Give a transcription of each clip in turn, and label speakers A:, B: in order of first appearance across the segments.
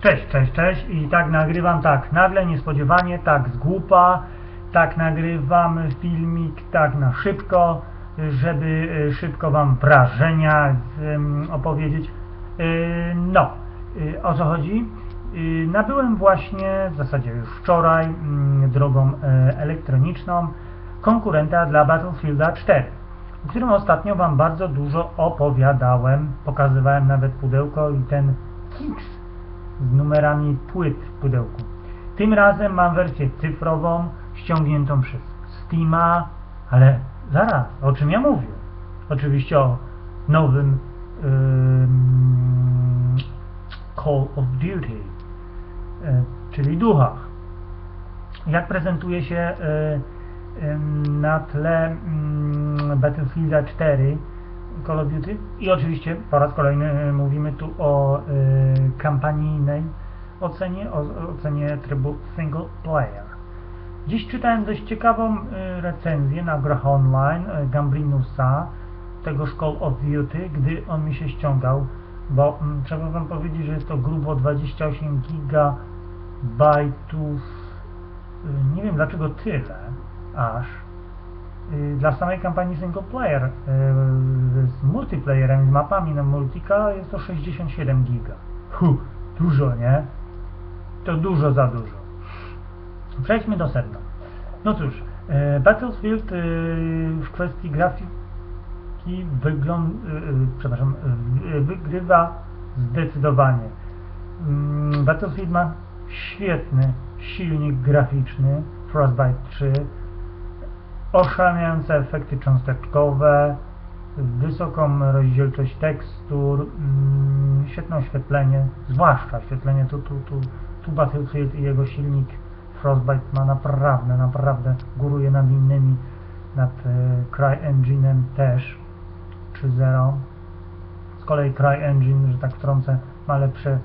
A: Cześć, cześć, cześć i tak nagrywam tak nagle, niespodziewanie, tak z głupa, tak nagrywam filmik tak na szybko, żeby e, szybko Wam wrażenia opowiedzieć. E, No, e, o co chodzi? Nabyłem właśnie, w zasadzie już wczoraj, mm, drogą elektroniczną konkurenta dla Battlefielda 4, o którym ostatnio Wam bardzo dużo opowiadałem, pokazywałem nawet pudełko i ten Kix z numerami płyt w pudełku. Tym razem mam wersję cyfrową, ściągniętą przez Steama, ale zaraz, o czym ja mówię? Oczywiście o nowym ym, Call of Duty, y, czyli duchach. Jak prezentuje się ym, na tle Battlefielda 4 Call of Duty i oczywiście po raz kolejny y, mówimy tu o y, kampanijnej ocenie, o ocenie trybu single player. Dziś czytałem dość ciekawą y, recenzję na grach online Gambrinusa, tego Call of Duty, gdy on mi się ściągał, bo mm, trzeba wam powiedzieć, że jest to grubo 28 gigabajtów, nie wiem dlaczego tyle, aż, dla samej kampanii single player y, z multiplayerem, z mapami na multika jest to 67 giga. Hu, dużo, nie? To dużo za dużo. Przejdźmy do sedna. No cóż, e, Battlefield w kwestii grafiki wygląd, przepraszam, wygrywa zdecydowanie. Mm, Battlefield ma świetny silnik graficzny Frostbite 3, oszałamiające efekty cząsteczkowe, wysoką rozdzielczość tekstur, mm, świetne oświetlenie, zwłaszcza oświetlenie tu, tu, tu, tu Battlefield i jego silnik Frostbite ma naprawdę, naprawdę góruje nad innymi, nad e, CryEngine'em też 3.0. Z kolei CryEngine, że tak wtrącę, ma lepsze,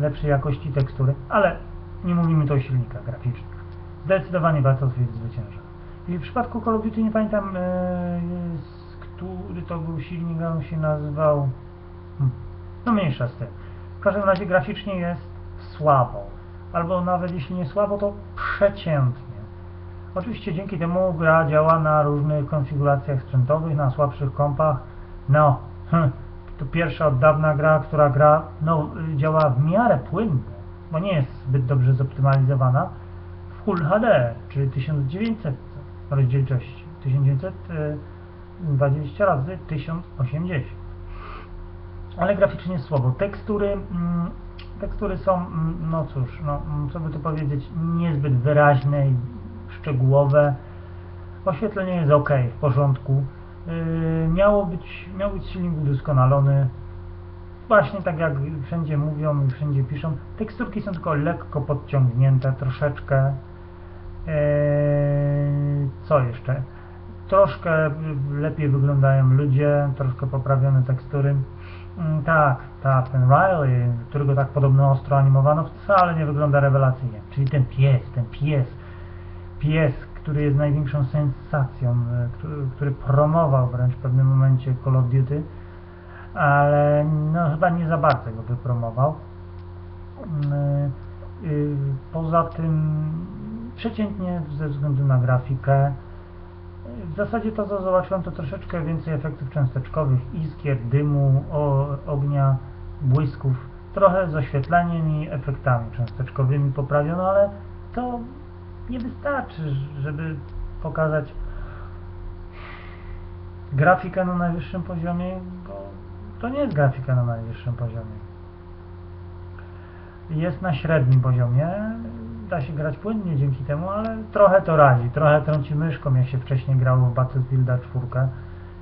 A: lepszej jakości tekstury, ale nie mówimy tu o silnikach graficznych. Zdecydowanie Battlefield zwycięża. W przypadku Call of Duty nie pamiętam, e, z który to był silnik, on się nazywał. Hmm. No mniejsza z tym. W każdym razie graficznie jest słabo. Albo nawet jeśli nie słabo, to przeciętnie. Oczywiście dzięki temu gra działa na różnych konfiguracjach sprzętowych, na słabszych kompach. No, hm, to pierwsza od dawna gra, która gra, no, y, działa w miarę płynnie, bo nie jest zbyt dobrze zoptymalizowana w Full HD, czyli 1900 rozdzielczości. 1920 razy 1080 ale graficznie słabo. Tekstury, mm, tekstury są, mm, no cóż, no, mm, co by tu powiedzieć, niezbyt wyraźne i szczegółowe. Oświetlenie jest ok, w porządku. Yy, miało być, miał być silnik udoskonalony. Właśnie tak jak wszędzie mówią i wszędzie piszą, teksturki są tylko lekko podciągnięte, troszeczkę. Eee, co jeszcze? Troszkę lepiej wyglądają ludzie, troszkę poprawione tekstury. Mm, tak, tak, ten Riley, którego tak podobno ostro animowano, wcale nie wygląda rewelacyjnie. Czyli ten pies, ten pies, pies, który jest największą sensacją, e, który, który promował wręcz w pewnym momencie Call of Duty, ale no chyba nie za bardzo go wypromował. Mm, y, Poza tym przeciętnie ze względu na grafikę. W zasadzie to co zobaczyłem to troszeczkę więcej efektów cząsteczkowych, iskier, dymu, o, ognia, błysków. Trochę z oświetleniem i efektami cząsteczkowymi poprawiono, ale to nie wystarczy, żeby pokazać grafikę na najwyższym poziomie, bo to nie jest grafika na najwyższym poziomie jest na średnim poziomie. Da się grać płynnie dzięki temu, ale trochę to razi, trochę trąci myszką, jak się wcześniej grało w Battlefielda 4.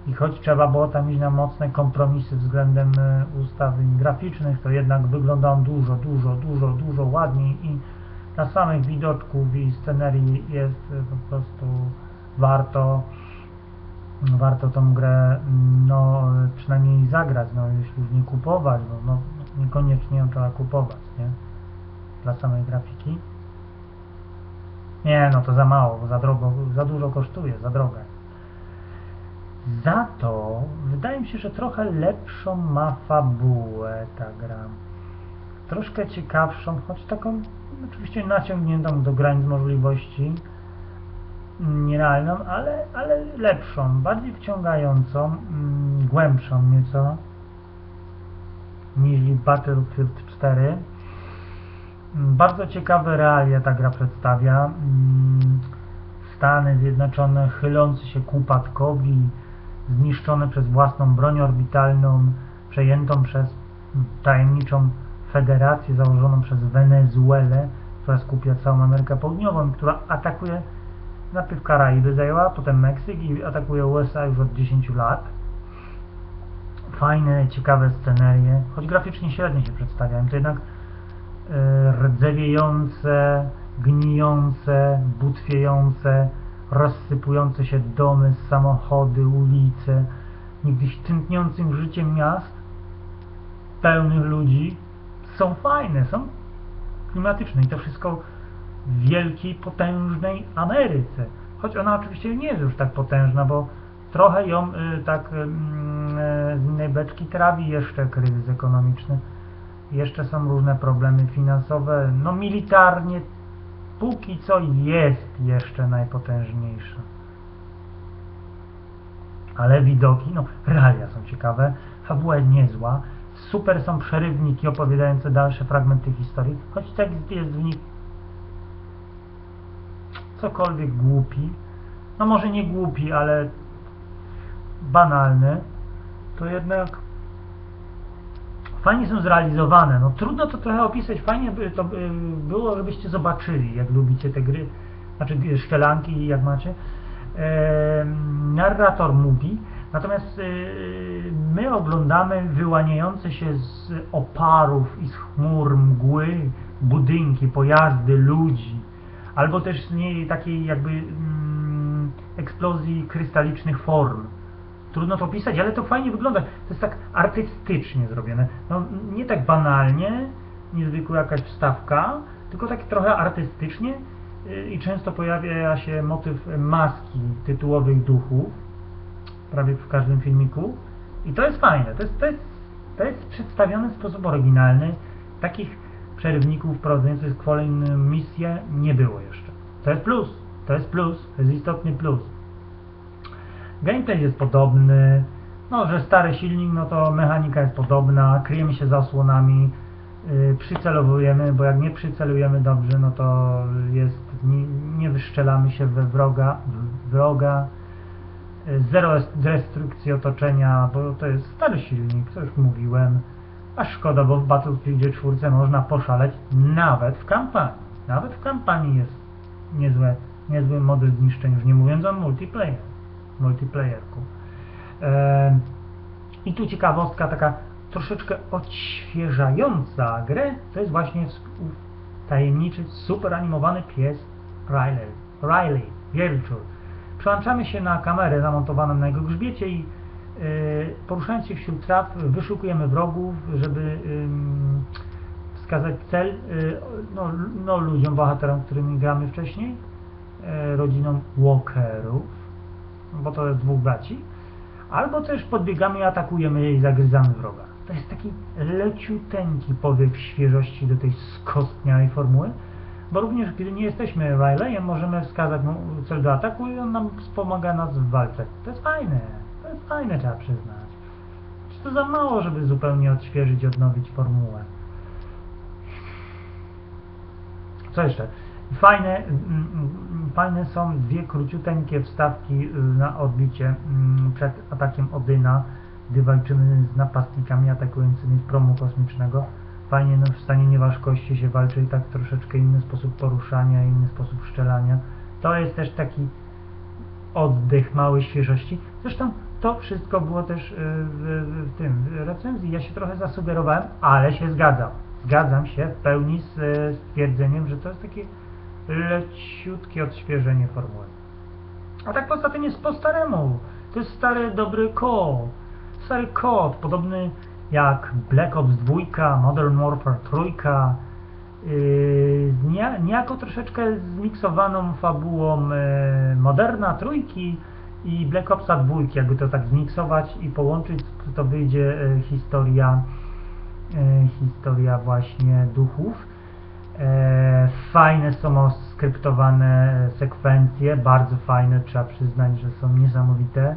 A: I choć trzeba było tam iść na mocne kompromisy względem e, ustawień graficznych, to jednak wygląda on dużo, dużo, dużo, dużo ładniej i dla samych widoczków i scenerii jest e, po prostu warto warto tą grę no, przynajmniej zagrać, no jeśli już nie kupować, bo no, niekoniecznie ją trzeba kupować, nie? Dla samej grafiki. Nie, no to za mało, za drogo, za dużo kosztuje, za droga. Za to wydaje mi się, że trochę lepszą ma fabułę ta gra. troszkę ciekawszą, choć taką oczywiście naciągniętą do granic możliwości, nierealną, ale, ale lepszą, bardziej wciągającą, mm, głębszą nieco niż Battlefield 4. Bardzo ciekawe realia ta gra przedstawia. Mm, Stany Zjednoczone chylące się ku upadkowi, zniszczone przez własną broń orbitalną, przejętą przez tajemniczą federację założoną przez Wenezuelę, która skupia całą Amerykę Południową, która atakuje najpierw Karaiby zajęła, potem Meksyk i atakuje USA już od 10 lat. Fajne, ciekawe scenerie, choć graficznie średnio się przedstawiają, to jednak rdzewiejące, gnijące, butwiejące, rozsypujące się domy, samochody, ulice, niegdyś tętniącym życiem miast, pełnych ludzi, są fajne, są klimatyczne i to wszystko w wielkiej, potężnej Ameryce. Choć ona oczywiście nie jest już tak potężna, bo trochę ją y, tak y, z innej beczki trawi jeszcze kryzys ekonomiczny. Jeszcze są różne problemy finansowe. No militarnie póki co jest jeszcze najpotężniejsza. Ale widoki, no realia są ciekawe, fabuła jest niezła, super są przerywniki opowiadające dalsze fragmenty historii, choć tekst jest w nich cokolwiek głupi, no może nie głupi, ale banalny, to jednak fajnie są zrealizowane. No trudno to trochę opisać, fajnie by to by było, żebyście zobaczyli, jak lubicie te gry, znaczy gry, szczelanki, jak macie. E, narrator mówi, natomiast e, my oglądamy wyłaniające się z oparów i z chmur mgły budynki, pojazdy, ludzi, albo też z niej takiej jakby mm, eksplozji krystalicznych form. Trudno to opisać, ale to fajnie wygląda. To jest tak artystycznie zrobione. No, nie tak banalnie, niezwykła jakaś wstawka, tylko tak trochę artystycznie yy, i często pojawia się motyw maski tytułowych duchów, prawie w każdym filmiku. I to jest fajne. To jest, to jest, to jest przedstawione w sposób oryginalny. Takich przerywników prowadzących kolejne misje nie było jeszcze. To jest plus. To jest plus. To jest istotny plus. Gameplay jest podobny, no, że stary silnik, no to mechanika jest podobna, kryjemy się za osłonami, yy, przycelowujemy, bo jak nie przycelujemy dobrze, no to jest, nie, nie wyszczelamy się we wroga, w wroga, yy, zero restrykcji otoczenia, bo to jest stary silnik, to już mówiłem, a szkoda, bo w Battlefieldzie 4 można poszaleć nawet w kampanii, nawet w kampanii jest niezłe, niezły model zniszczeń, już nie mówiąc o multiplayer multiplayerku. I tu ciekawostka taka troszeczkę odświeżająca grę, to jest właśnie tajemniczy, super animowany pies Riley, Riley Wielczur. Przełączamy się na kamerę zamontowaną na jego grzbiecie i e, poruszając się wśród traw wyszukujemy wrogów, żeby wskazać cel e, no, no, ludziom, bohaterom, którymi gramy wcześniej, rodzinom Walkerów bo to jest dwóch braci, albo też podbiegamy i atakujemy i zagryzamy wroga. To jest taki leciuteńki powiew świeżości do tej skostniałej formuły, bo również gdy nie jesteśmy Rileyem, możemy wskazać mu cel do ataku i on nam wspomaga nas w walce. To jest fajne, to jest fajne, trzeba przyznać. Czy to za mało, żeby zupełnie odświeżyć, odnowić formułę? Co jeszcze? Fajne, mm, mm, fajne są dwie króciuteńkie wstawki y, na odbicie mm, przed atakiem Odyna, gdy walczymy z napastnikami atakującymi z promu kosmicznego. Fajnie no, w stanie nieważkości się walczy i tak troszeczkę inny sposób poruszania, inny sposób szczelania. To jest też taki oddech małej świeżości. Zresztą to wszystko było też y, w, w tym w recenzji. Ja się trochę zasugerowałem, ale się zgadzam. Zgadzam się w pełni z y, stwierdzeniem, że to jest takie leciutkie odświeżenie formuły. A tak poza tym jest po staremu. To jest stary, dobry kod. Stary kod, podobny jak Black Ops 2, Modern Warfare 3, yy, niejako troszeczkę zmiksowaną fabułą yy, Moderna trójki i Black Opsa 2, jakby to tak zmiksować i połączyć, to wyjdzie yy, historia historia właśnie duchów. E, fajne są oskryptowane sekwencje, bardzo fajne, trzeba przyznać, że są niesamowite.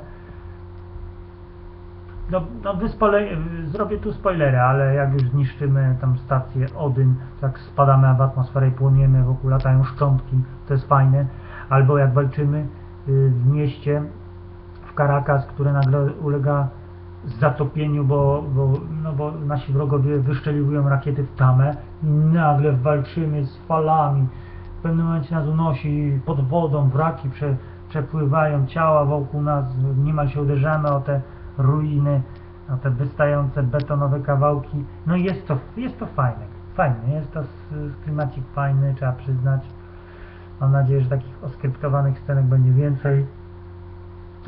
A: No, no wyspole, zrobię tu spoilery, ale jak już zniszczymy tam stację Odyn, to jak spadamy w atmosferę i płoniemy, wokół latają szczątki, to jest fajne. Albo jak walczymy y, w mieście, w Caracas, które nagle ulega zatopieniu, bo, bo, no bo nasi wrogowie wyszczeliwują rakiety w tamę i nagle walczymy z falami. W pewnym momencie nas unosi pod wodą, wraki prze, przepływają, ciała wokół nas, niemal się uderzamy o te ruiny, o te wystające betonowe kawałki. No jest to, jest to fajne, fajne, jest to klimacik fajny, trzeba przyznać. Mam nadzieję, że takich oskryptowanych scenek będzie więcej.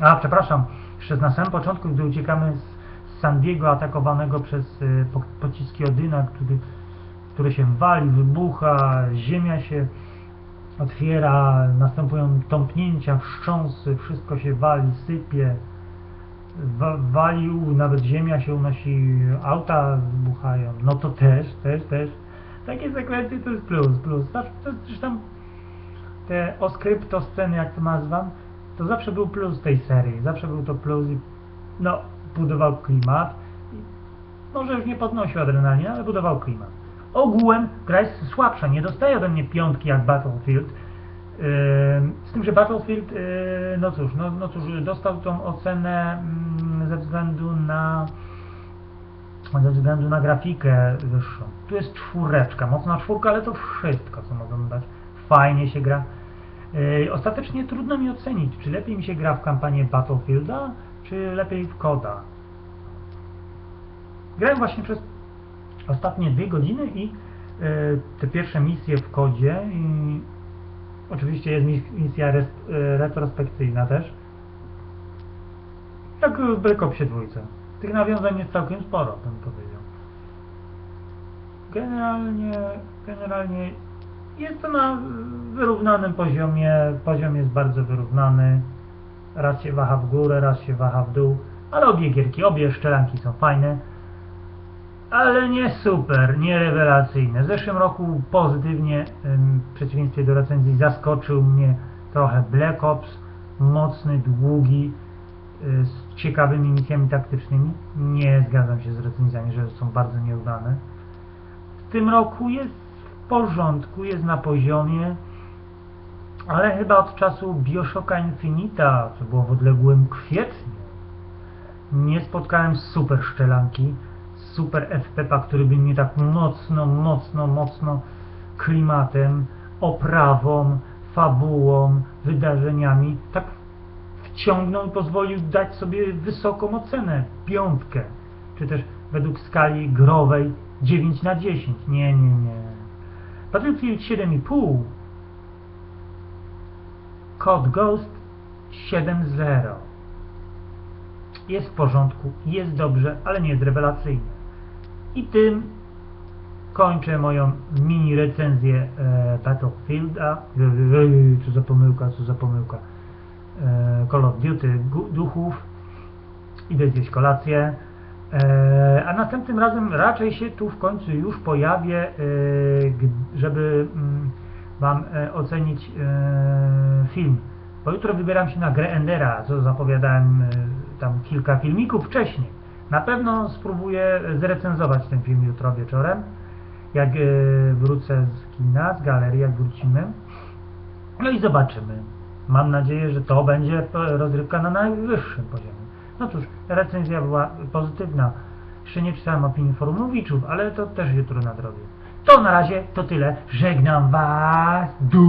A: A, przepraszam, jeszcze na samym początku, gdy uciekamy z San Diego atakowanego przez y, po- pociski Odyna, który, które się wali, wybucha, ziemia się otwiera, następują tąpnięcia, wstrząsy, wszystko się wali, sypie, wa, wali, u, nawet ziemia się unosi, auta wybuchają, no to też, też, też. Takie sekwencje to jest plus, plus. Zresztą te oskrypto sceny, jak to nazywam, to zawsze był plus tej serii, zawsze był to plus i no, budował klimat. Może już nie podnosił adrenaliny, ale budował klimat. Ogółem gra jest słabsza, nie dostaje ode mnie piątki jak Battlefield. Z tym, że Battlefield, yy, no cóż, no, no cóż, dostał tą ocenę mm, ze względu na ze względu na grafikę wyższą. Tu jest czwóreczka, mocna czwórka, ale to wszystko, co mogą dać. Fajnie się gra. Ostatecznie trudno mi ocenić, czy lepiej mi się gra w kampanię Battlefielda, czy lepiej w koda. Grałem właśnie przez ostatnie dwie godziny i yy, te pierwsze misje w kodzie oczywiście jest mis- misja yy, retrospekcyjna też. Jak w Black Opsie dwójce. Tych nawiązań jest całkiem sporo, bym powiedział. Generalnie, generalnie jest to na wyrównanym poziomie. Poziom jest bardzo wyrównany. Raz się waha w górę, raz się waha w dół. Ale obie gierki, obie szczelanki są fajne. Ale nie super, nie rewelacyjne. W zeszłym roku pozytywnie, w przeciwieństwie do recenzji, zaskoczył mnie trochę Black Ops. Mocny, długi, y, z ciekawymi misjami taktycznymi. Nie zgadzam się z recenzjami, że są bardzo nieudane. W tym roku jest porządku, jest na poziomie, ale chyba od czasu Bioshocka Infinita, co było w odległym kwietniu, nie spotkałem super szczelanki, super FPP, który by mnie tak mocno, mocno, mocno klimatem, oprawą, fabułą, wydarzeniami tak wciągnął i pozwolił dać sobie wysoką ocenę, piątkę, czy też według skali growej 9 na 10. Nie, nie, nie. Battlefield 7,5 Code Ghost 7.0 jest w porządku, jest dobrze, ale nie jest rewelacyjny. I tym kończę moją mini recenzję e, Battlefielda. Co za pomyłka, co za pomyłka. E, Call of Duty duchów. Idę zjeść kolację. E, a następnym razem raczej się tu w końcu już pojawię, e, żeby mm, Wam e, ocenić film. Bo jutro wybieram się na grę Endera, co zapowiadałem tam kilka filmików wcześniej. Na pewno spróbuję zrecenzować ten film jutro wieczorem, jak wrócę z kina, z galerii, jak wrócimy. No i zobaczymy. Mam nadzieję, że to będzie rozrywka na najwyższym poziomie. No cóż, recenzja była pozytywna. Jeszcze nie czytałem opinii forumowiczów, ale to też jutro nadrobię. To na razie to tyle. Żegnam Was. Du.